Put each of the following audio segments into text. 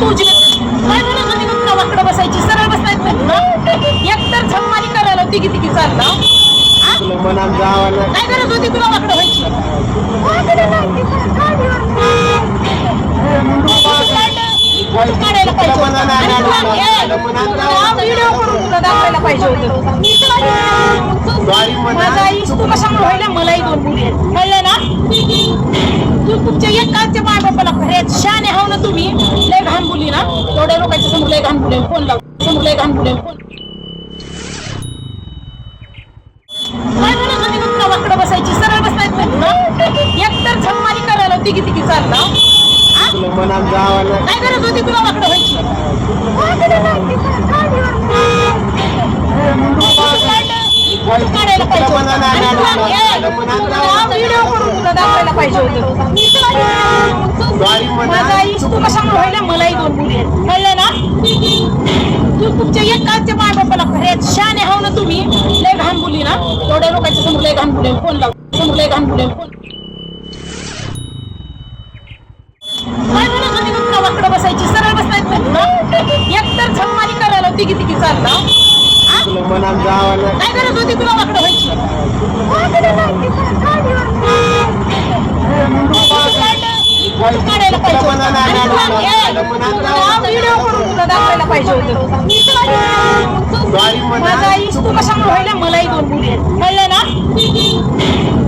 तुझी. काय म्हणत होती मग तुला वाकडं बसायची? सरळ बसायचं नाही. तुला एकतर झम्मानी करायला तिघी तिघी चालला. हा? तुला मनात जावं काय गरज होती तुला वाकडं व्हायची? काढायला पाहिजे होता. आणि तुला- ए, तुला व्हिडिओ करून तुला दाखवायला पाहिजे होतं. माझा आईस तू कशामुळे व्हायला मलाही दोन मुली आहेत. कळलं ना? तू तुमच्या एक कालच्या माय बापाला खरे शाने हाव ना तुम्ही लय घाण बोली ना एवढ्या लोकांच्या समोर लय घाण बोलेल फोन लाव समोर लय घाण होती मग तुला वाकडं बसायची? सरळ बसायचं तुला एकतर झम्मानी करायला तिघी तिघी चालला हा? तुला मनात जावं काय गरज होती तुला वाकडं व्हायची? काढायला पाहिजे होता. तुला- तुला व्हिडिओ करून तुला दाखवायला पाहिजे होतं. माझा आईस तू कशामुळे व्हायला मलाही दोन मुली आहेत. तू तुमच्या एक कालच्या माय बापाला खरे शाने हाव ना तुम्ही. लय घाण बोली ना. एवढ्या लोकांच्या समोर लय घाण बोलेल. फोन लाव. समोर लय घाण बोलेल. फोन. काय म्हणत होती मग तुला वाकडं बसायची? सरळ बसायचं एकतर झम्मानी करायला चालला. हा? काय गरज होती तुला वाकडं व्हायची? फोटो काढायला पाहिजे होता. आणि तुला- ए, तुला व्हिडिओ करून तुला दाखवायला पाहिजे होतं. माझा आईस तू कशामुळे व्हायला मलाही दोन मुली आहेत. कळलं ना?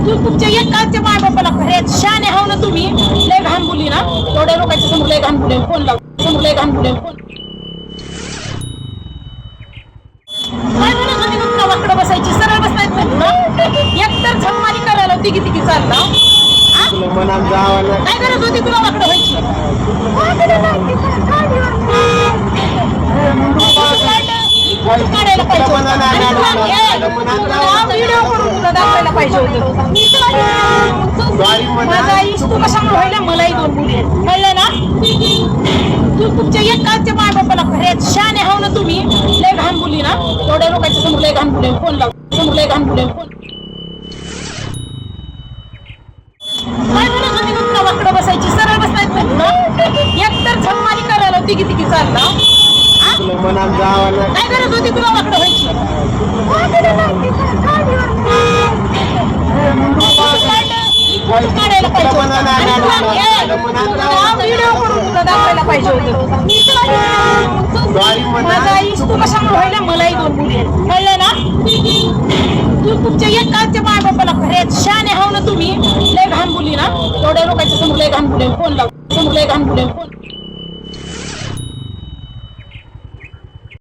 तू तुमच्या एक कालच्या माय बापाला शाने हाव ना तुम्ही. लय घाण बोली ना? एवढ्या लोकांच्या समोर लय घाण बोलेल. फोन लाव. समोर लय घाण बोलेल. फोन. काय म्हणत होती मग तुला वाकडं बसायची? सरळ बसायचं तुला एकतर झम्मानी करायला तिघी तिघी चालला? तुला मनात जावं काय गरज होती तुला वाकडं व्हायची? फोटो काढायला पाहिजे. होता. आणि तुला- ए, तुला व्हिडिओ करून तुला दाखवायला पाहिजे होतं. माझा आईस तू कशामुळे व्हायला? मलाही दोन मुली आहेत. कळलं ना? तू तुमच्या एक कालच्या माय बापाला खरे शाने हाव ना तुम्ही. लय घाण बोली ना? एवढ्या लोकांच्या समोर लय घाण बोलेल. फोन लाव? समोर लय घाण बोलेल. फोन काय म्हणत होती वाकडं बसायची सरळ बसायचं नाही तुला एकतर झम्मानी करायला तिघी तिघी चालला हा? तुला मनात जावं काय गरज होती तुला वाकडं व्हायची? काढायला पाहिजे होता. आणि तुला- ए, तुला व्हिडिओ करून तुला दाखवायला पाहिजे होतं माझा आईस तू कशामुळे व्हायला मलाही दोन मुली आहेत कळलं ना तू तुमच्या एक कालच्या माय बापाला खरे शाने हाव ना तुम्ही. लय घाण बोली ना. तेवढ्या लोकांच्या समोर लय घाण बोलेल. फोन लावून समोर लय घाण बोलेल. फोन.